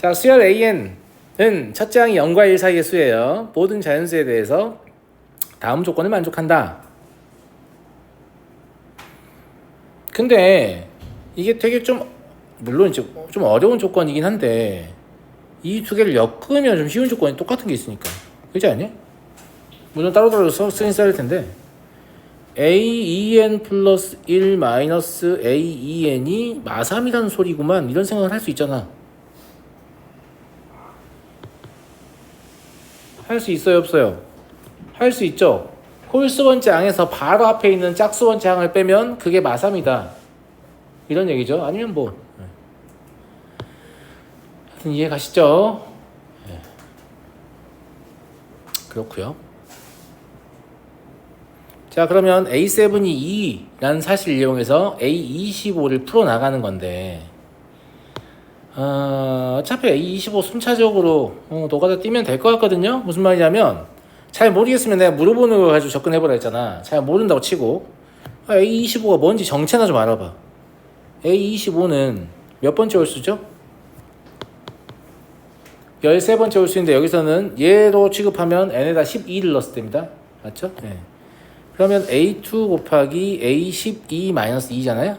자, 수열 AN은 첫째 항이 0과 1 사이의 수예요. 모든 자연수에 대해서 다음 조건을 만족한다. 근데 이게 되게 좀 물론 이제 좀 어려운 조건이긴 한데 이 두 개를 엮으면 좀 쉬운 조건이 똑같은 게 있으니까 그렇지 않니? 물론 따로따로 써 쓰긴 써야 할 텐데 AEN 플러스 1 마이너스 AEN이 마삼이라는 소리구만 이런 생각을 할 수 있잖아 할 수 있어요 없어요? 할 수 있죠 홀수 번째 항에서 바로 앞에 있는 짝수 번째 항을 빼면 그게 마삼이다 이런 얘기죠 아니면 뭐 네. 하여튼 이해 가시죠? 네. 그렇고요 자 그러면 A7이 2라는 사실을 이용해서 A25를 풀어나가는 건데 어, 어차피 A25 순차적으로 어, 노가다 뛰면 될 것 같거든요 무슨 말이냐면 잘 모르겠으면 내가 물어보는 거 가지고 접근해보라 했잖아 잘 모른다고 치고 아, A25가 뭔지 정체나 좀 알아봐 A25는 몇 번째 홀수죠? 13번째 홀수인데 여기서는 얘로 취급하면 n에다 12를 넣었을 때입니다 맞죠? 네. 그러면 A2 곱하기 A12 마이너스 2잖아요?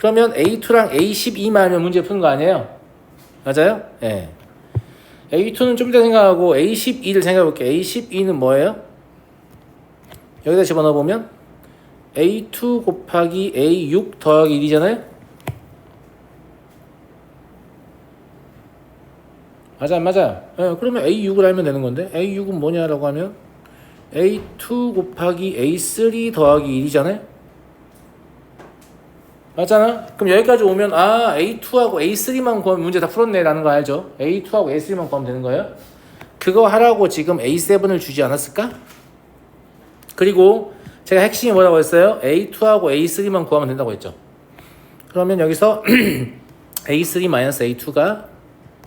그러면 A2랑 A12만 하면 문제 푸는 거 아니에요? 맞아요? 예. 네. A2는 좀 이따 생각하고 A12를 생각해 볼게요. A12는 뭐예요? 여기다 집어넣어 보면 A2 곱하기 A6 더하기 1이잖아요? 맞아, 안 맞아. 예, 그러면 A6을 알면 되는 건데 A6은 뭐냐라고 하면 A2 곱하기 A3 더하기 1이잖아요? 맞잖아? 그럼 여기까지 오면 아 A2하고 A3만 구하면 문제 다 풀었네 라는 거 알죠? A2하고 A3만 구하면 되는 거예요? 그거 하라고 지금 A7을 주지 않았을까? 그리고 제가 핵심이 뭐라고 했어요? A2하고 A3만 구하면 된다고 했죠 그러면 여기서 A3-A2가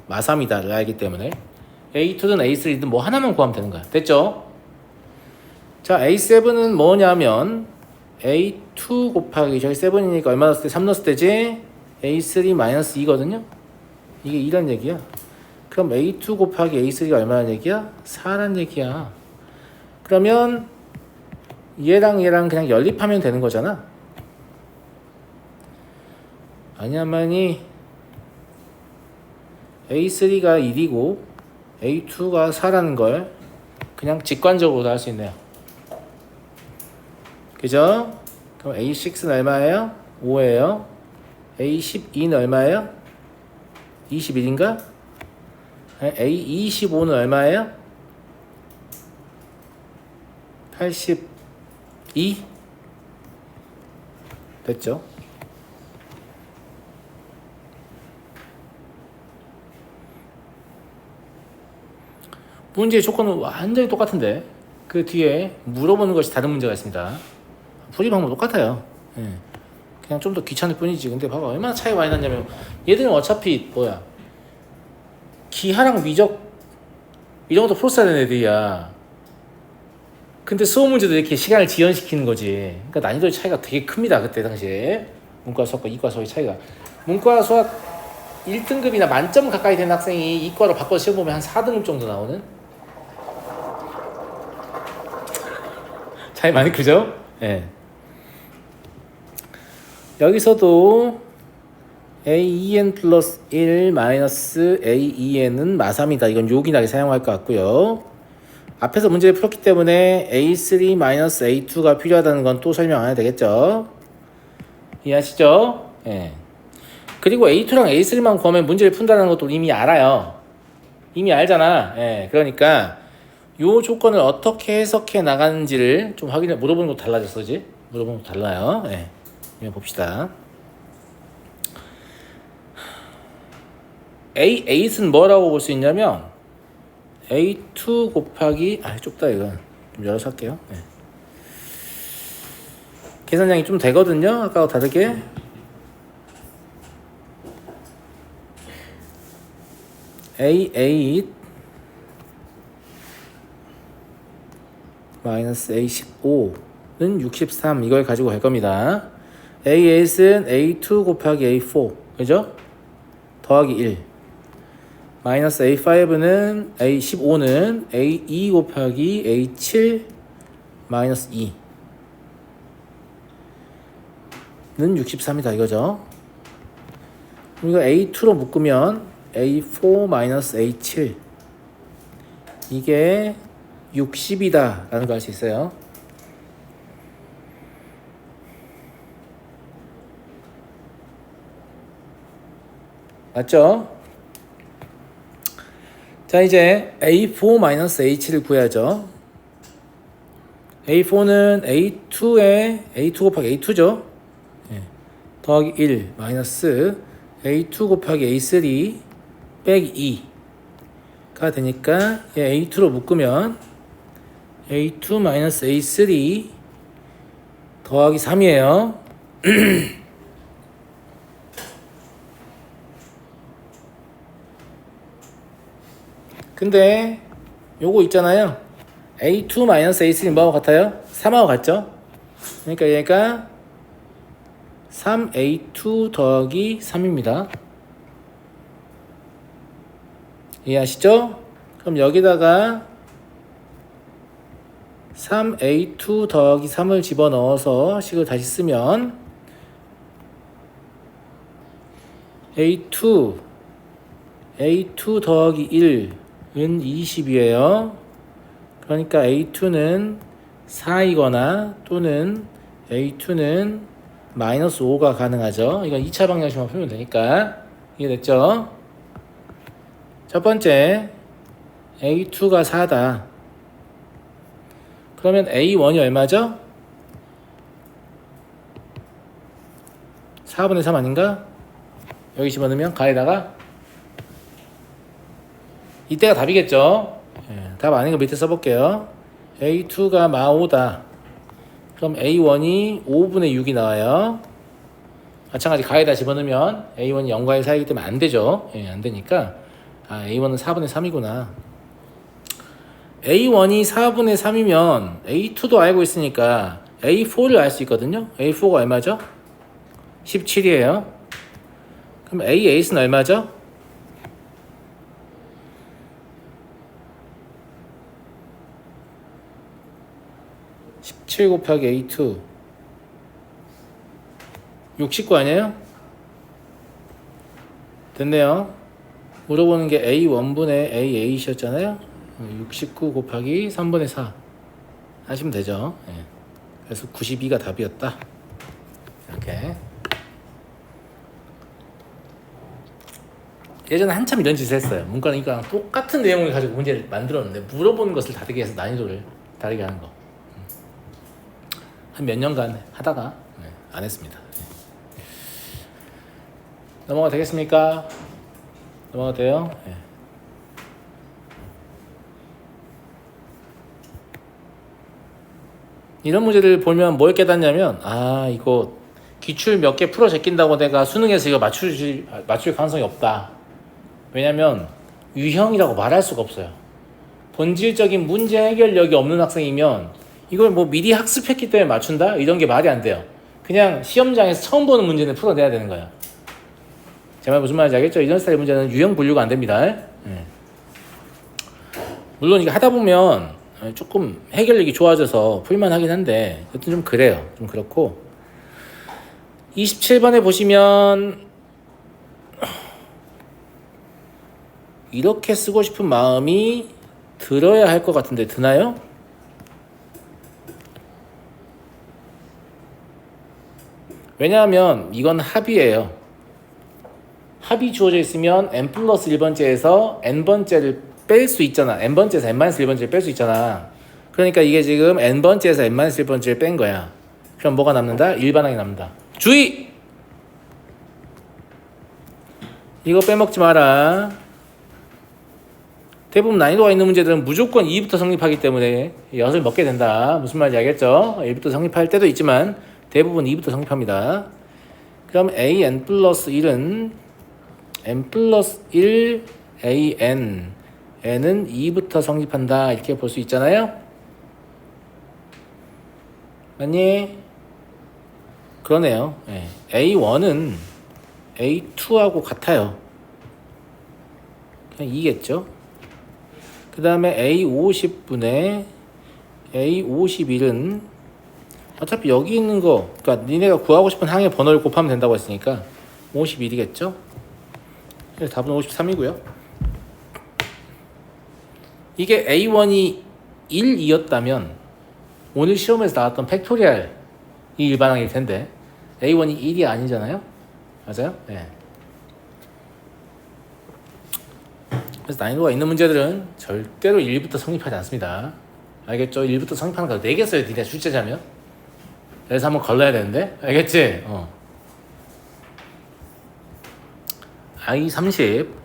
마삼이다를 알기 때문에 A2든 A3든 뭐 하나만 구하면 되는 거야 됐죠? 자 A7은 뭐냐면 A2 곱하기 저기 7이니까 얼마 넣었을 때? 3 넣었을 때지? A3 마이너스 2거든요? 이게 2란 얘기야 그럼 A2 곱하기 A3가 얼마란 얘기야? 4란 얘기야 그러면 얘랑 얘랑 그냥 연립하면 되는 거잖아 아니야만이 A3가 1이고 A2가 4라는 걸 그냥 직관적으로 할 수 있네요 그죠? 그럼 A6는 얼마예요? 5예요. A12는 얼마예요? 21인가? A25는 얼마예요? 82? 됐죠? 문제의 조건은 완전히 똑같은데 그 뒤에 물어보는 것이 다른 문제가 있습니다. 풀이 방법 똑같아요. 예. 그냥 좀 더 귀찮을 뿐이지. 근데 봐봐 얼마나 차이가 많이 났냐면 얘들은 어차피 뭐야 기하랑 미적 이런 것도 풀었어야 되는 애들이야. 근데 수업 문제도 이렇게 시간을 지연시키는 거지. 그러니까 난이도의 차이가 되게 큽니다. 그때 당시에 문과 수학과 이과 수학의 차이가 문과 수학 1등급이나 만점 가까이 된 학생이 이과로 바꿔 시험 보면 한 4등급 정도 나오는 차이 많이 크죠? 예. 네. 여기서도 AEN 플러스 1 마이너스 AEN은 마삼이다. 이건 요긴하게 사용할 것 같고요. 앞에서 문제를 풀었기 때문에 A3 마이너스 A2가 필요하다는 건 또 설명 안 해도 되겠죠? 이해하시죠? 예. 네. 그리고 A2랑 A3만 구하면 문제를 푼다는 것도 이미 알아요. 이미 알잖아. 예. 네. 그러니까 요 조건을 어떻게 해석해 나가는지를 좀 확인해 물어보는 것도 달라졌어지? 물어보는 것도 달라요. 예. 네. 봅시다. A, 8은 뭐라고 볼 수 있냐면 A2 곱하기 아 좁다 이거 좀 열어서 할게요 네. 계산량이 좀 되거든요 아까와 다르게 A8 마이너스 A15는 63 이걸 가지고 갈 겁니다 A8은 A2 곱하기 A4 그죠? 더하기 1 마이너스 A5는 A15는 A2 곱하기 A7 마이너스 2는 63이다 이거죠. 이거 A2로 묶으면 A4 마이너스 A7 이게 60이다 라는 걸 알 수 있어요. 맞죠? 자 이제 A4-H7을 구해야죠. A4는 A2에 A2 곱하기 A2죠. 예. 더하기 1 마이너스 A2 곱하기 A3 빼기 2가 되니까 얘 A2로 묶으면 A2 마이너스 A3 더하기 3이에요. 근데 요거 있잖아요. A2 마이너스 A3는 뭐하고 같아요? 3하고 같죠? 그러니까 얘가 3A2 더하기 3입니다. 이해하시죠? 그럼 여기다가 3A2 더하기 3을 집어넣어서 식을 다시 쓰면 A2 A2 더하기 1은 20이에요. 그러니까 A2는 4이거나 또는 A2는 마이너스 5가 가능하죠. 이건 2차 방정식만 풀면 되니까 이해됐죠? 첫 번째 A2가 4다. 그러면 A1이 얼마죠? 4분의 3 아닌가? 여기 집어넣으면 가에다가 이때가 답이겠죠? 예, 답 아닌 거 밑에 써볼게요. A2가 마 5다. 그럼 A1이 5분의 6이 나와요. 마찬가지 가에다 집어넣으면 A1이 0과 1 사이이기 때문에 안 되죠. 예, 안 되니까 아, A1은 4분의 3이구나. A1이 4분의 3이면 A2도 알고 있으니까 A4를 알 수 있거든요. A4가 얼마죠? 17이에요. 그럼 A8은 얼마죠? 17 곱하기 A2 69 아니에요? 됐네요. 물어보는 게 A1분의 A8이었잖아요. 69 곱하기 3분의 4 하시면 되죠. 예. 그래서 92가 답이었다. 이렇게. 예전에 한참 이런 짓을 했어요. 문과는 이거랑 똑같은 내용을 가지고 문제를 만들었는데 물어보는 것을 다르게 해서 난이도를 다르게 하는 거. 한 몇 년간 하다가 네, 안 했습니다. 네. 넘어가 되겠습니까? 넘어가 돼요? 네. 이런 문제를 보면 뭘 깨닫냐면 아 이거 기출 몇 개 풀어 제낀다고 내가 수능에서 이거 맞출 맞출 가능성이 없다. 왜냐면 유형이라고 말할 수가 없어요. 본질적인 문제 해결력이 없는 학생이면 이걸 뭐 미리 학습했기 때문에 맞춘다? 이런 게 말이 안 돼요. 그냥 시험장에서 처음 보는 문제는 풀어내야 되는 거예요. 제 말 무슨 말인지 알겠죠? 이런 스타일 문제는 유형 분류가 안 됩니다. 예. 물론 이거 하다 보면 조금 해결력이 좋아져서 풀만 하긴 한데, 여튼 좀 그래요. 좀 그렇고. 27번에 보시면, 이렇게 쓰고 싶은 마음이 들어야 할 것 같은데, 드나요? 왜냐하면 이건 합이에요. 합이 주어져 있으면 n 플러스 1번째에서 n번째를 뺄 수 있잖아. n번째에서 n-1번째를 뺄 수 있잖아. 그러니까 이게 지금 n번째에서 n-1번째를 뺀 거야. 그럼 뭐가 남는다? 일반항이 남는다. 주의! 이거 빼먹지 마라. 대부분 난이도가 있는 문제들은 무조건 2부터 성립하기 때문에 엿을 먹게 된다. 무슨 말인지 알겠죠? 1부터 성립할 때도 있지만 대부분 2부터 성립합니다. 그럼 a n 플러스 1은 n 플러스 1 a n n은 2부터 성립한다 이렇게 볼 수 있잖아요. 맞니? 그러네요. 네. a1은 a2하고 같아요. 그냥 2겠죠. 그 다음에 A50분의 A51은 어차피 여기 있는 거, 그러니까 니네가 구하고 싶은 항의 번호를 곱하면 된다고 했으니까 51이겠죠. 그래서 답은 53이고요. 이게 A1이 1, 2였다면 오늘 시험에서 나왔던 팩토리얼이 일반항일 텐데 A1이 1이 아니잖아요. 맞아요? 네. 그래서 난이도가 있는 문제들은 절대로 1부터 성립하지 않습니다. 알겠죠? 1부터 성립하는 거 4개 써요, 니네 출제자면. 그래서 한번 걸러야 되는데. 알겠지? 어. I30.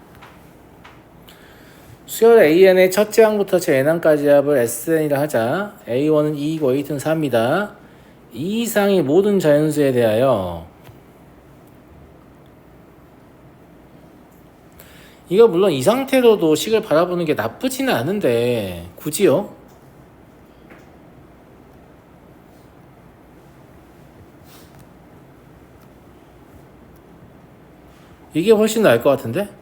수열 AN의 첫째 항부터 제 n항까지 합을 SN이라 하자. A1은 2이고 A2는 4입니다. 이 이상의 모든 자연수에 대하여 이거 물론 이 상태로도 식을 바라보는 게 나쁘지는 않은데 굳이요? 이게 훨씬 나을 것 같은데?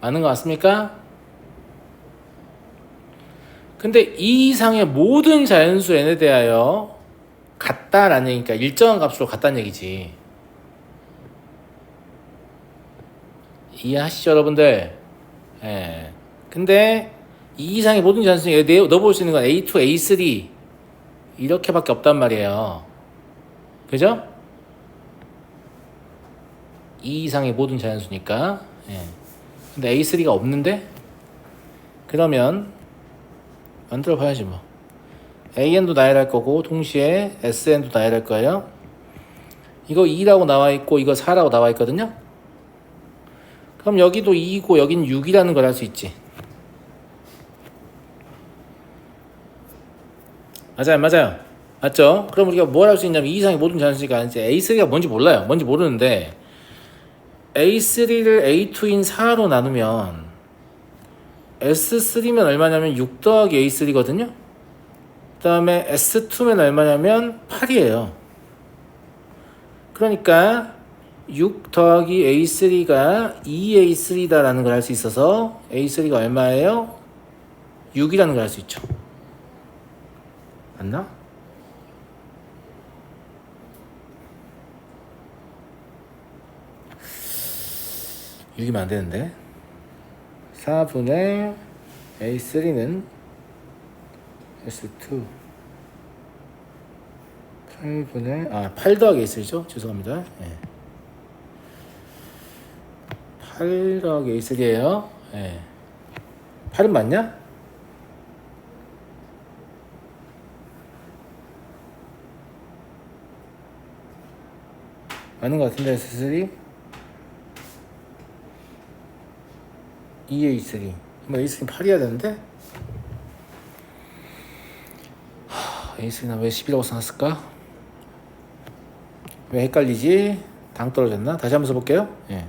맞는 것 같습니까? 근데 이 이상의 모든 자연수 n에 대하여 같다라는 얘기니까 일정한 값으로 같다는 얘기지. 이해하시죠, 여러분들? 예. 근데 이 이상의 모든 자연수에 내- 넣어볼 수 있는 건 A2, A3 이렇게밖에 없단 말이에요. 그죠? 이 이상의 모든 자연수니까. 예. 근데 A3가 없는데? 그러면 만들어 봐야지 뭐. AN도 나열할 거고 동시에 SN도 나열할 거예요. 이거 2라고 나와 있고 이거 4라고 나와 있거든요. 그럼 여기도 2이고 여긴 6이라는 걸할수 있지. 맞아요, 맞아요. 맞죠? 그럼 우리가 뭘 할 수 있냐면 2 이상의 모든 자연수니까 이제 A3가 뭔지 몰라요. 뭔지 모르는데 A3를 A2인 4로 나누면 S3면 얼마냐면 6 더하기 A3거든요. 그 다음에 S2면 얼마냐면 8이에요. 그러니까 6 더하기 A3가 2A3다라는 걸 알 수 있어서 A3가 얼마예요? 6이라는 걸 알 수 있죠. 맞나? 육이면안 되는데. 4분의 A3는 S2 8분의 아, 8 더하기 A3죠? 죄송합니다. 예. 8 더하기 A3예요. 예. 8은 맞냐? 맞는 것 같은데 S3 2A3 뭐 A3 8이어야 되는데 하, A3나 왜 10이라고 써놨을까? 왜 헷갈리지? 당 떨어졌나? 다시 한번 써볼게요 예.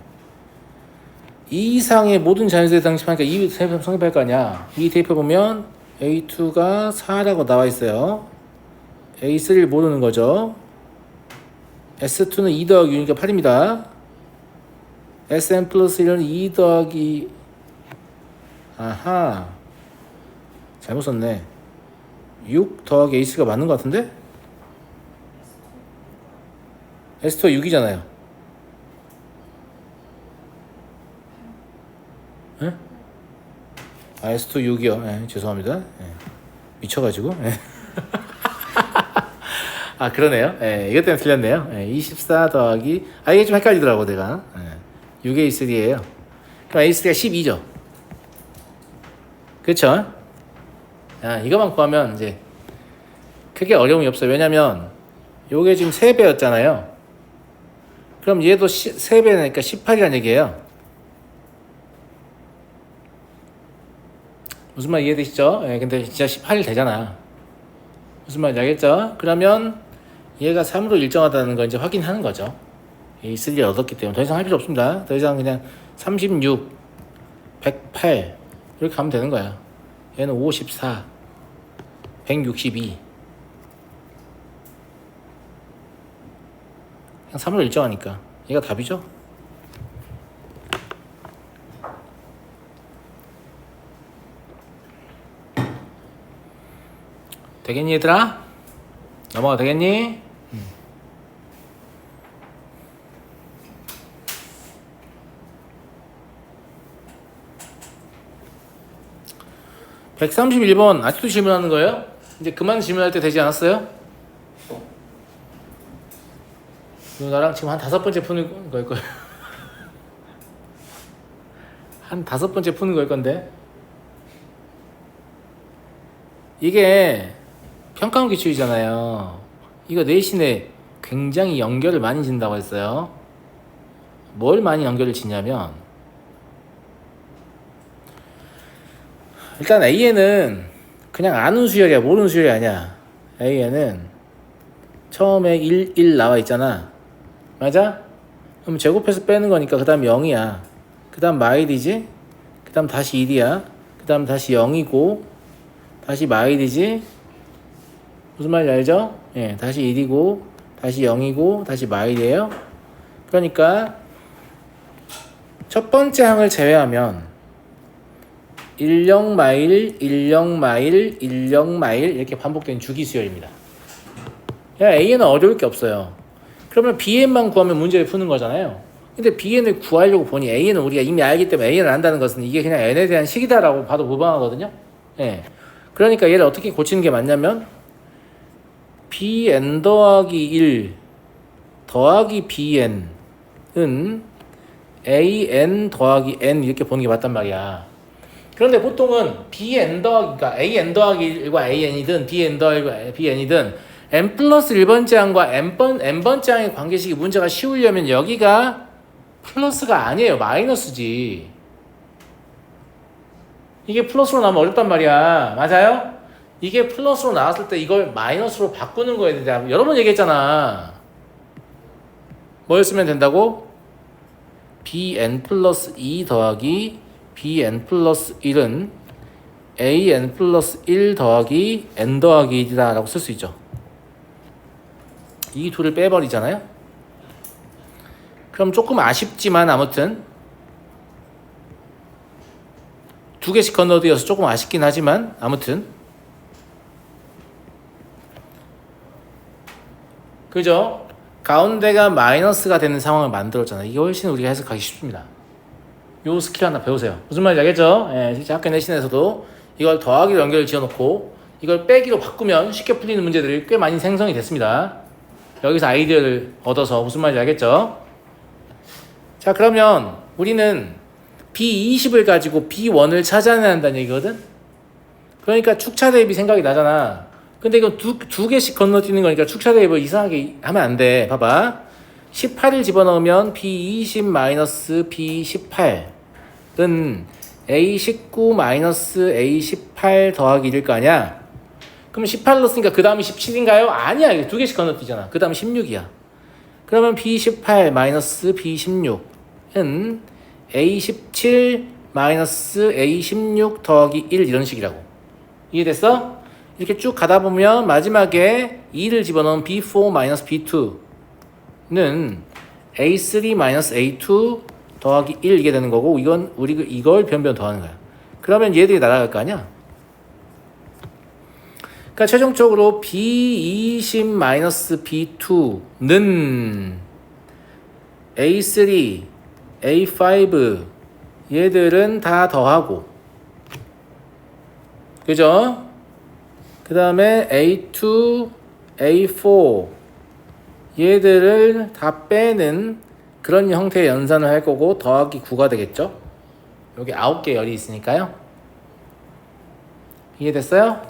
이 이상의 모든 자연수에 당시하니까 이 성립할 거 아니야 이 대입해 보면 A2가 4라고 나와 있어요 A3를 모르는 거죠 S2는 2 더하기 6이니까 8입니다 SM 플러스 1은 2 더하기 아하. 잘못 썼네. 6 더하기 A가 맞는 것 같은데? S2가 6이잖아요. 예? 아 S2 6이요. 예, 죄송합니다. 예. 미쳐가지고. 예. 아 그러네요. 예, 이것 때문에 틀렸네요. 예, 24 더하기 아 이게 좀 헷갈리더라고 내가. 예. 6의 A3에요. 그럼 A3가 12죠 그쵸? 아, 이것만 구하면 이제 크게 어려움이 없어요. 왜냐면 요게 지금 3배였잖아요. 그럼 얘도 3배니까 18이라는 얘기예요. 무슨 말 이해되시죠? 예, 근데 진짜 18이 되잖아. 무슨 말인지 알겠죠? 그러면 얘가 3으로 일정하다는 걸 이제 확인하는 거죠. 이 3를 얻었기 때문에 더 이상 할 필요 없습니다. 더 이상 그냥 36, 108 이렇게 가면 되는 거야. 얘는 54 162 그냥 3을 일정하니까 얘가 답이죠 되겠니 얘들아? 넘어가 되겠니? 131번 아직도 질문하는 거예요? 이제 그만 질문할 때 되지 않았어요? 이거 나랑 지금 한 다섯 번째 푸는 걸 거예요. 한 다섯 번째 푸는 걸 건데 이게 평가원 기출이잖아요. 이거 내신에 굉장히 연결을 많이 진다고 했어요. 뭘 많이 연결을 짓냐면 일단 A에는 그냥 아는 수열이야 모르는 수열이 아니야. A에는 처음에 1, 1 나와 있잖아. 맞아? 그럼 제곱해서 빼는 거니까 그 다음 0이야. 그 다음 마일이지? 그 다음 다시 1이야. 그 다음 다시 0이고 다시 마일이지? 무슨 말인지 알죠? 예, 다시 1이고 다시 0이고 다시 마일이에요. 그러니까 첫 번째 항을 제외하면 1령 마일, 1령 마일, 1령 마일 이렇게 반복되는 주기 수열입니다. 야, A는 어려울 게 없어요. 그러면 BN만 구하면 문제를 푸는 거잖아요. 근데 BN을 구하려고 보니 A는 우리가 이미 알기 때문에 A를 안다는 것은 이게 그냥 N에 대한 식이다라고 봐도 무방하거든요. 예. 그러니까 얘를 어떻게 고치는 게 맞냐면 BN 더하기 1 더하기 BN은 AN 더하기 N 이렇게 보는 게 맞단 말이야. 그런데 보통은 bn 더하기 그러니까 an 더하기 1과 an이든 bn 더하기 bn이든 n 플러스 1번째 항과 n번 n번째 항의 관계식이 문제가 쉬우려면 여기가 플러스가 아니에요. 마이너스지. 이게 플러스로 나오면 어렵단 말이야. 맞아요? 이게 플러스로 나왔을 때 이걸 마이너스로 바꾸는 거에 대해 여러 번 얘기했잖아. 뭘 쓰면 된다고? bn 플러스 2 더하기 bn 플러스 1은 an 플러스 1 더하기 n 더하기 1이다 라고 쓸 수 있죠. 이 둘을 빼버리잖아요. 그럼 조금 아쉽지만 아무튼 두 개씩 건너뛰어서 조금 아쉽긴 하지만 아무튼 그죠? 가운데가 마이너스가 되는 상황을 만들었잖아요. 이게 훨씬 우리가 해석하기 쉽습니다 요 스킬 하나 배우세요. 무슨 말인지 알겠죠? 예, 실제 학교 내신에서도 이걸 더하기로 연결을 지어놓고 이걸 빼기로 바꾸면 쉽게 풀리는 문제들이 꽤 많이 생성이 됐습니다. 여기서 아이디어를 얻어서 무슨 말인지 알겠죠? 자, 그러면 우리는 B20을 가지고 B1을 찾아내야 한다는 얘기거든? 그러니까 축차 대입이 생각이 나잖아. 근데 이거 두, 두 개씩 건너뛰는 거니까 축차 대입을 이상하게 하면 안 돼. 봐봐. 18을 집어넣으면 B20 B18은 A19 A18 더하기 1일 거 아니야? 그럼 18 넣었으니까 그 다음이 17인가요? 아니야. 이게 두 개씩 건너뛰잖아. 그 다음 16이야. 그러면 B18 B16은 A17 A16 더하기 1 이런 식이라고. 이해됐어? 이렇게 쭉 가다 보면 마지막에 2를 집어넣으면 B4 B2 는 a3-a2 더하기 1 이게 되는 거고 이건 우리 이걸 변변 더하는 거야. 그러면 얘들이 날아갈 거 아니야? 그러니까 최종적으로 b20-b2는 a3, a5 얘들은 다 더하고 그죠? 그 다음에 a2, a4 얘들을 다 빼는 그런 형태의 연산을 할 거고 더하기 9가 되겠죠? 여기 9개 열이 있으니까요. 이해됐어요?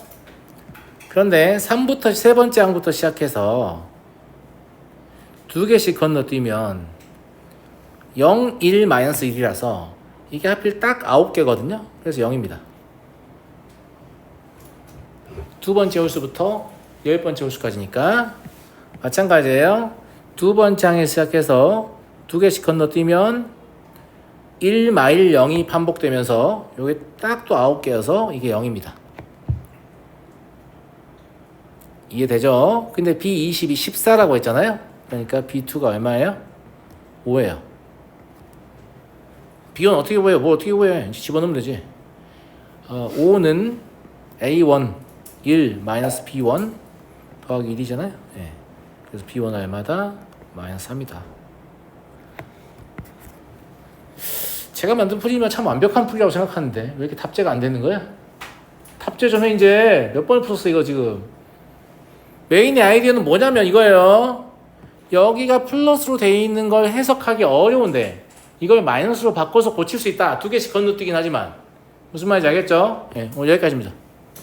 그런데 3부터 세 번째 항부터 시작해서 두 개씩 건너뛰면 0, 1, 마이너스 1이라서 이게 하필 딱 9개거든요. 그래서 0입니다. 두 번째 홀수부터 열 번째 홀수까지니까 마찬가지예요. 두 번째 항에 시작해서 두 개씩 건너뛰면 1 마일 0이 반복되면서 요게 딱 또 9개여서 이게 0입니다. 이해되죠? 근데 B20이 14라고 했잖아요. 그러니까 B2가 얼마예요? 5예요. B1 어떻게 구해요? 뭐 어떻게? 이제 집어넣으면 되지. 어, 5는 A1 1 마이너스 B1 더하기 1이잖아요. 예. 그래서 B1 얼마다? 마이너스 3이다. 제가 만든 풀이면 참 완벽한 풀이라고 생각하는데 왜 이렇게 탑재가 안 되는 거야? 탑재 좀해 이제 몇 번을 풀었어 이거 지금 메인의 아이디어는 뭐냐면 이거예요 여기가 플러스로 돼 있는 걸 해석하기 어려운데 이걸 마이너스로 바꿔서 고칠 수 있다 두 개씩 건너뛰긴 하지만 무슨 말인지 알겠죠? 예, 오늘 여기까지입니다